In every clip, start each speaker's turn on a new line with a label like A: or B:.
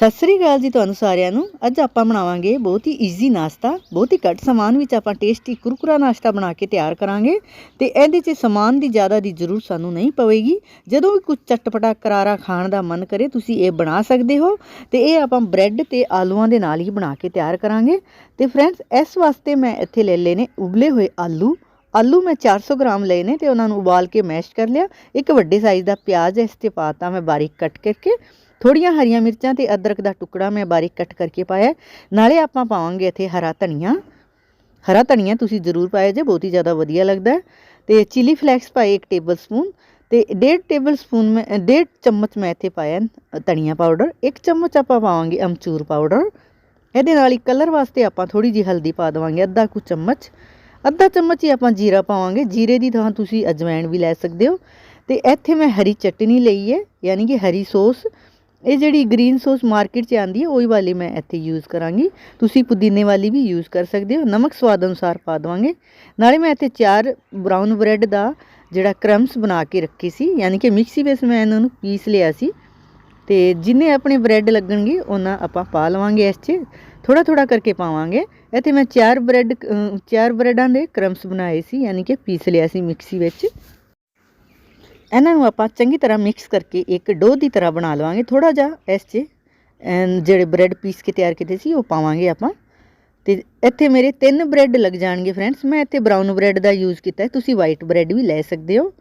A: ਸਤਿ ਸ੍ਰੀ ਅਕਾਲ ਜੀ ਤੁਹਾਨੂੰ ਸਾਰਿਆਂ ਨੂੰ। ਅੱਜ ਆਪਾਂ ਬਣਾਵਾਂਗੇ ਬਹੁਤ ਹੀ ਈਜ਼ੀ ਨਾਸ਼ਤਾ, ਬਹੁਤ ਹੀ ਘੱਟ ਸਮਾਨ ਵਿੱਚ ਆਪਾਂ ਟੇਸਟੀ ਕੁਰਕੁਰਾ ਨਾਸ਼ਤਾ ਬਣਾ ਕੇ ਤਿਆਰ ਕਰਾਂਗੇ। ਤੇ ਇਹਦੇ 'ਚ ਸਮਾਨ ਦੀ ਜ਼ਿਆਦਾ ਦੀ ਜ਼ਰੂਰਤ ਸਾਨੂੰ ਨਹੀਂ ਪਵੇਗੀ। ਜਦੋਂ ਵੀ ਕੁਝ ਚਟਪਟਾ ਕਰਾਰਾ ਖਾਣ ਦਾ ਮਨ ਕਰੇ, ਤੁਸੀਂ ਇਹ ਬਣਾ ਸਕਦੇ ਹੋ। ਤੇ ਇਹ ਆਪਾਂ ਬ੍ਰੈਡ ਤੇ ਆਲੂਆਂ ਦੇ ਨਾਲ ਹੀ ਬਣਾ ਕੇ ਤਿਆਰ ਕਰਾਂਗੇ। ਤੇ ਫਰੈਂਡਸ, ਇਸ ਵਾਸਤੇ ਮੈਂ ਇੱਥੇ ਲੈ ਲਏ ਨੇ ਉਬਲੇ ਹੋਏ ਆਲੂ। ਆਲੂ ਮੈਂ 400 ਗ੍ਰਾਮ ਲਏ ਨੇ ਤੇ ਉਹਨਾਂ ਨੂੰ ਉਬਾਲ ਕੇ ਮੈਸ਼ ਕਰ ਲਿਆ। ਇੱਕ ਵੱਡੇ ਸਾਈਜ਼ ਦਾ ਪਿਆਜ਼ ਇਸ 'ਤੇ ਪਾਤਾ ਮੈਂ ਬਾਰੀਕ ਕੱਟ ਕਰਕੇ। ਥੋੜੀਆਂ ਹਰੀਆਂ ਮਿਰਚਾਂ ਤੇ ਅਦਰਕ ਦਾ ਟੁਕੜਾ ਮੈਂ ਬਾਰੀਕ ਕੱਟ ਕਰਕੇ ਪਾਇਆ ਨਾਲੇ ਆਪਾਂ ਪਾਵਾਂਗੇ ਇੱਥੇ ਹਰਾ ਧਨੀਆ ਹਰਾ ਧਨੀਆ ਤੁਸੀਂ ਜ਼ਰੂਰ ਪਾਇਆ ਜੇ ਬਹੁਤ ਹੀ ਜ਼ਿਆਦਾ ਵਧੀਆ ਲੱਗਦਾ ਹੈ ਤੇ ਚਿਲੀ ਫਲੈਕਸ ਪਾਏ 1 ਟੇਬਲ ਸਪੂਨ ਤੇ 1.5 ਟੇਬਲ ਸਪੂਨ ਮੈਂ 1.5 ਚਮਚ ਮੈਂ ਇੱਥੇ ਪਾਇਆ ਅ, ਧਨੀਆ ਪਾਊਡਰ 1 ਚਮਚ ਆਪਾਂ ਪਾਵਾਂਗੇ ਅਮਚੂਰ ਪਾਊਡਰ ਇਹਦੇ ਨਾਲ ਹੀ ਕਲਰ ਵਾਸਤੇ ਆਪਾਂ ਥੋੜੀ ਜਿਹੀ ਹਲਦੀ ਪਾ ਦੇਵਾਂਗੇ ਅੱਧਾ ਕੁ ਚਮਚ ਅੱਧਾ ਚਮਚ ਹੀ ਆਪਾਂ ਜੀਰਾ ਪਾਵਾਂਗੇ ਜੀਰੇ ਦੀ ਥਾਂ ਤੁਸੀਂ ਅਜਵਾਇਣ ਵੀ ਲੈ ਸਕਦੇ ਹੋ ਤੇ ਇੱਥੇ ਮੈਂ ਹਰੀ ਚਟਨੀ ਲਈ ਹੈ ਯਾਨੀ ਕਿ ਹਰੀ ਸੌਸ ਇਹ ਜਿਹੜੀ ਗ੍ਰੀਨ ਸੌਸ ਮਾਰਕੀਟ 'ਚ ਆਂਦੀ ਹੈ, ਉਹੀ ਵਾਲੀ ਮੈਂ ਇੱਥੇ ਯੂਜ਼ ਕਰਾਂਗੀ। ਤੁਸੀਂ ਪੁਦੀਨੇ ਵਾਲੀ ਵੀ ਯੂਜ਼ ਕਰ ਸਕਦੇ ਹੋ। ਨਮਕ ਸਵਾਦ ਅਨੁਸਾਰ ਪਾ ਦਵਾਂਗੇ। ਨਾਲੇ ਮੈਂ ਇੱਥੇ ਚਾਰ ਬਰਾਊਨ ਬ੍ਰੈਡ ਦਾ ਜਿਹੜਾ ਕਰਮਸ ਬਣਾ ਕੇ ਰੱਖੀ ਸੀ, ਯਾਨੀ ਕਿ ਮਿਕਸੀ ਵਿੱਚ ਮੈਂ ਇਹਨਾਂ ਨੂੰ ਪੀਸ ਲਿਆ ਸੀ। ਤੇ ਜਿੰਨੇ ਆਪਣੇ ਬ੍ਰੈਡ ਲੱਗਣਗੇ, ਉਹਨਾਂ ਆਪਾਂ ਪਾ ਲਵਾਂਗੇ ਇਸ 'ਚ। ਥੋੜਾ ਥੋੜਾ ਕਰਕੇ ਪਾਵਾਂਗੇ। ਇੱਥੇ ਮੈਂ ਚਾਰ ਬ੍ਰੈਡ ਚਾਰ ਬ੍ਰੈਡਾਂ ਦੇ ਕਰਮਸ ਬਣਾਏ ਸੀ, ਯਾਨੀ ਕਿ ਪੀਸ ਲਿਆ ਸੀ ਮਿਕਸੀ ਵਿੱਚ। ਇਹਨਾਂ ਨੂੰ ਆਪਾਂ ਚੰਗੀ ਤਰ੍ਹਾਂ ਮਿਕਸ ਕਰਕੇ ਇੱਕ ਡੋ ਦੀ ਤਰ੍ਹਾਂ ਬਣਾ ਲਵਾਂਗੇ ਥੋੜਾ ਜਿਹਾ, ਇਸ 'ਚ। ਜਿਹੜੇ ਬ੍ਰੈਡ ਪੀਸ ਕੇ ਤਿਆਰ ਕੀਤੇ ਸੀ, ਉਹ ਪਾਵਾਂਗੇ ਆਪਾਂ। ਤੇ ਇੱਥੇ ਮੇਰੇ ਤਿੰਨ ਬ੍ਰੈਡ ਲੱਗ ਜਾਣਗੇ ਫਰੈਂਡਸ ਮੈਂ ਇੱਥੇ ਬਰਾਊਨ ਬ੍ਰੈਡ ਦਾ ਯੂਜ਼ ਕੀਤਾ ਹੈ। ਤੁਸੀਂ ਵਾਈਟ ਬ੍ਰੈਡ ਵੀ ਲੈ ਸਕਦੇ ਹੋ।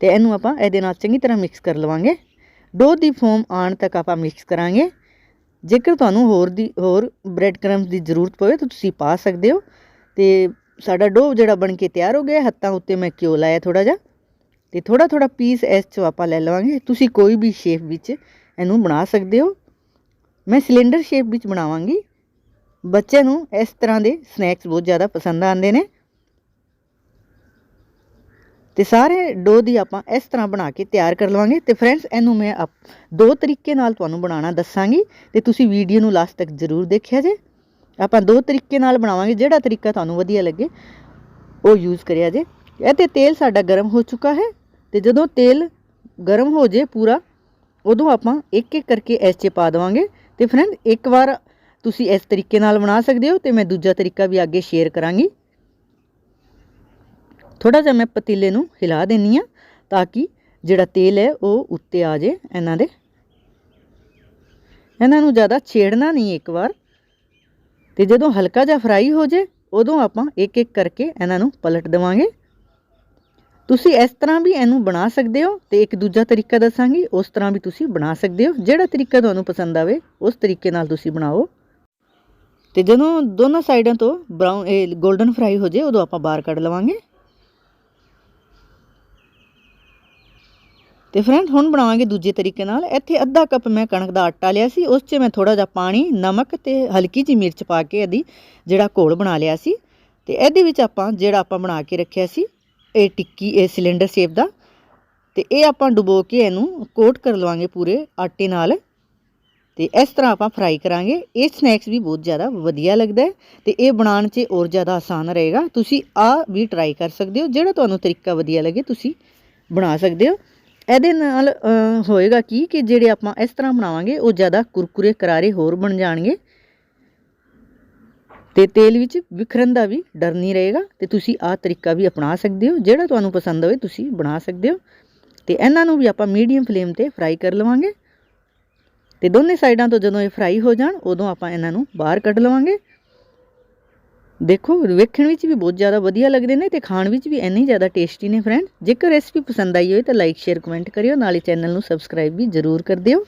A: ਤੇ ਇਹਨੂੰ ਆਪਾਂ ਇਹਦੇ ਨਾਲ ਚੰਗੀ ਤਰ੍ਹਾਂ ਮਿਕਸ ਕਰ ਲਵਾਂਗੇ। ਡੋ ਦੀ ਫੋਮ ਆਉਣ ਤੱਕ ਆਪਾਂ ਮਿਕਸ ਕਰਾਂਗੇ। ਜੇਕਰ ਤੁਹਾਨੂੰ ਹੋਰ ਦੀ, ਹੋਰ ਬ੍ਰੈਡ ਕ੍ਰਮਸ ਦੀ ਜ਼ਰੂਰਤ ਪਵੇ ਤਾਂ ਤੁਸੀਂ ਪਾ ਸਕਦੇ ਹੋ। ਤੇ ਸਾਡਾ ਡੋ ਜਿਹੜਾ ਬਣ ਕੇ ਤਿਆਰ ਹੋ ਗਿਆ, ਹੱਥਾਂ ਉੱਤੇ ਮੈਂ ਘਿਓ ਲਾਇਆ ਥੋੜਾ ਜਿਹਾ। ਤੇ ਥੋੜਾ ਥੋੜਾ ਪੀਸ ਇਸ 'ਚੋਂ ਆਪਾਂ ਲੈ ਲਵਾਂਗੇ। ਤੁਸੀਂ ਕੋਈ ਵੀ ਸ਼ੇਪ ਵਿੱਚ ਇਹਨੂੰ ਬਣਾ ਸਕਦੇ ਹੋ। ਮੈਂ ਸਿਲੰਡਰ ਸ਼ੇਪ ਵਿੱਚ ਬਣਾਵਾਂਗੀ। ਬੱਚਿਆਂ ਨੂੰ ਇਸ ਤਰ੍ਹਾਂ ਦੇ ਸਨੈਕਸ ਬਹੁਤ ਜ਼ਿਆਦਾ ਪਸੰਦ ਆਉਂਦੇ ਨੇ। ਤੇ ਸਾਰੇ ਡੋ ਦੀ ਆਪਾਂ ਇਸ ਤਰ੍ਹਾਂ ਬਣਾ ਕੇ ਤਿਆਰ ਕਰ ਲਵਾਂਗੇ। ਤੇ ਫਰੈਂਡਸ ਇਹਨੂੰ ਮੈਂ ਆਪ- ਦੋ ਤਰੀਕੇ ਨਾਲ ਤੁਹਾਨੂੰ ਬਣਾਉਣਾ ਦੱਸਾਂਗੀ। ਤੇ ਤੁਸੀਂ ਵੀਡੀਓ ਨੂੰ ਲਾਸਟ ਤੱਕ ਜ਼ਰੂਰ ਦੇਖਿਆ ਜੇ। ਆਪਾਂ ਦੋ ਤਰੀਕੇ ਨਾਲ ਬਣਾਵਾਂਗੇ। ਜਿਹੜਾ ਤਰੀਕਾ ਤੁਹਾਨੂੰ ਵਧੀਆ ਲੱਗੇ, ਉਹ ਯੂਜ਼ ਕਰਿਆ ਜੇ। ਇਹ ਤੇ ਤੇਲ ਸਾਡਾ ਗਰਮ ਹੋ ਚੁੱਕਾ ਹੈ। ਤੇ ਜਦੋਂ ਤੇਲ ਗਰਮ ਹੋ ਜੇ ਪੂਰਾ, ਉਦੋਂ ਆਪਾਂ ਇੱਕ ਇੱਕ ਕਰਕੇ ਇਸ 'ਚ ਪਾ ਦੇਵਾਂਗੇ। ਤੇ ਫਰੈਂਡ ਇੱਕ ਵਾਰ ਤੁਸੀਂ ਇਸ ਤਰੀਕੇ ਨਾਲ ਬਣਾ ਸਕਦੇ ਹੋ ਤੇ ਮੈਂ ਦੂਜਾ ਤਰੀਕਾ ਵੀ ਅੱਗੇ ਸ਼ੇਅਰ ਕਰਾਂਗੀ। ਥੋੜਾ ਜਿਹਾ ਮੈਂ ਪਤੀਲੇ ਨੂੰ ਹਿਲਾ ਦੇਣੀ ਆ ਤਾਂ ਕਿ ਜਿਹੜਾ ਤੇਲ ਹੈ ਉਹ ਉੱਤੇ ਆ ਜੇ ਇਹਨਾਂ ਦੇ। ਇਹਨਾਂ ਨੂੰ ਜ਼ਿਆਦਾ ਛੇੜਨਾ ਨਹੀਂ ਇੱਕ ਵਾਰ। ਤੇ ਜਦੋਂ ਹਲਕਾ ਜਿਹਾ ਫਰਾਈ ਹੋ ਜੇ, ਉਦੋਂ ਆਪਾਂ ਇੱਕ ਇੱਕ ਕਰਕੇ ਇਹਨਾਂ ਨੂੰ ਪਲਟ ਦੇਵਾਂਗੇ। ਤੁਸੀਂ ਇਸ ਤਰ੍ਹਾਂ ਵੀ ਇਹਨੂੰ ਬਣਾ ਸਕਦੇ ਹੋ ਤੇ ਇੱਕ ਦੂਜਾ ਤਰੀਕਾ ਦੱਸਾਂਗੀ, ਉਸ ਤਰ੍ਹਾਂ ਵੀ ਤੁਸੀਂ ਬਣਾ ਸਕਦੇ ਹੋ। ਜਿਹੜਾ ਤਰੀਕਾ ਤੁਹਾਨੂੰ ਪਸੰਦ ਆਵੇ, ਉਸ ਤਰੀਕੇ ਨਾਲ ਤੁਸੀਂ ਬਣਾਓ। ਤੇ ਜਦੋਂ ਦੋਨਾਂ ਸਾਈਡਾਂ ਤੋਂ ਬਰਾਊਨ ਇਹ 골ਡਨ ਫਰਾਈ ਹੋ ਜੇ, ਉਦੋਂ ਆਪਾਂ ਬਾਹਰ ਕੱਢ ਲਵਾਂਗੇ। ਤੇ ਫਰੈਂਡ ਹੁਣ ਬਣਾਵਾਂਗੇ ਦੂਜੇ ਤਰੀਕੇ ਨਾਲ। ਇੱਥੇ ਅੱਧਾ ਕੱਪ ਮੈਂ ਕਣਕ ਦਾ ਆਟਾ ਲਿਆ ਸੀ, ਉਸ 'ਚ ਮੈਂ ਥੋੜਾ ਜਿਹਾ ਪਾਣੀ, ਨਮਕ ਤੇ ਹਲਕੀ ਜਿਹੀ ਮਿਰਚ ਪਾ ਕੇ ਇਹਦੀ ਜਿਹੜਾ ਘੋਲ ਬਣਾ ਲਿਆ ਸੀ। ਤੇ ਇਹਦੇ ਵਿੱਚ ਆਪਾਂ ਜਿਹੜਾ ਆਪਾਂ ਬਣਾ ਕੇ ਰੱਖਿਆ ਸੀ ਇਹ ਟਿੱਕੀ, ਇਹ ਸਿਲੰਡਰ ਸ਼ੇਪ ਦਾ ਤੇ ਇਹ ਆਪਾਂ ਡੁਬੋ ਕੇ ਇਹਨੂੰ ਕੋਟ ਕਰ ਲਵਾਂਗੇ ਪੂਰੇ ਆਟੇ ਨਾਲ ਤੇ ਇਸ ਤਰ੍ਹਾਂ ਆਪਾਂ ਫਰਾਈ ਕਰਾਂਗੇ। ਇਹ ਸਨੈਕਸ ਵੀ ਬਹੁਤ ਜ਼ਿਆਦਾ ਵਧੀਆ ਲੱਗਦਾ ਹੈ ਤੇ ਇਹ ਬਣਾਉਣ 'ਚ ਹੋਰ ਜ਼ਿਆਦਾ ਆਸਾਨ ਰਹੇਗਾ। ਤੁਸੀਂ ਆ ਵੀ ਟਰਾਈ ਕਰ ਸਕਦੇ ਹੋ, ਜਿਹੜਾ ਤੁਹਾਨੂੰ ਤਰੀਕਾ ਵਧੀਆ ਲੱਗੇ ਤੁਸੀਂ ਬਣਾ ਸਕਦੇ ਹੋ। ਇਹਦੇ ਨਾਲ ਹੋਏਗਾ ਕੀ ਕਿ ਜਿਹੜੇ ਆਪਾਂ ਇਸ ਤਰ੍ਹਾਂ ਬਣਾਵਾਂਗੇ, ਉਹ ਜ਼ਿਆਦਾ ਕੁਰਕੁਰੇ ਕਰਾਰੇ ਹੋਰ ਬਣ ਜਾਣਗੇ। ਤੇ ਤੇਲ ਵਿੱਚ ਵਿਖਰਨ ਦਾ ਵੀ ਡਰ ਨਹੀਂ ਰਹੇਗਾ ਤੇ ਤੁਸੀਂ ਆਹ ਤਰੀਕਾ ਵੀ ਅਪਣਾ ਸਕਦੇ ਹੋ, ਜਿਹੜਾ ਤੁਹਾਨੂੰ ਪਸੰਦ ਹੋਵੇ ਤੁਸੀਂ ਬਣਾ ਸਕਦੇ ਹੋ। ਤੇ ਇਹਨਾਂ ਨੂੰ ਵੀ ਆਪਾਂ ਮੀਡੀਅਮ ਫਲੇਮ ਤੇ ਫਰਾਈ ਕਰ ਲਵਾਂਗੇ। ਤੇ ਦੋਨੇ ਸਾਈਡਾਂ ਤੋਂ ਜਦੋਂ ਇਹ ਫਰਾਈ ਹੋ ਜਾਣ, ਉਦੋਂ ਆਪਾਂ ਇਹਨਾਂ ਨੂੰ ਬਾਹਰ ਕੱਢ ਲਵਾਂਗੇ। ਦੇਖੋ, ਵੇਖਣ ਵਿੱਚ ਵੀ ਬਹੁਤ ਜ਼ਿਆਦਾ ਵਧੀਆ ਲੱਗਦੇ ਨੇ ਤੇ ਖਾਣ ਵਿੱਚ ਵੀ ਇੰਨੇ ਜ਼ਿਆਦਾ ਟੇਸਟੀ ਨੇ ਫਰੈਂਡ। ਜੇਕਰ ਰੈਸਪੀ ਪਸੰਦ ਆਈ ਹੋਵੇ ਤਾਂ ਲਾਈਕ ਸ਼ੇਅਰ ਕਮੈਂਟ ਕਰਿਓ। ਨਾਲੇ ਚੈਨਲ ਨੂੰ ਸਬਸਕ੍ਰਾਈਬ ਵੀ ਜ਼ਰੂਰ ਕਰ ਦਿਓ।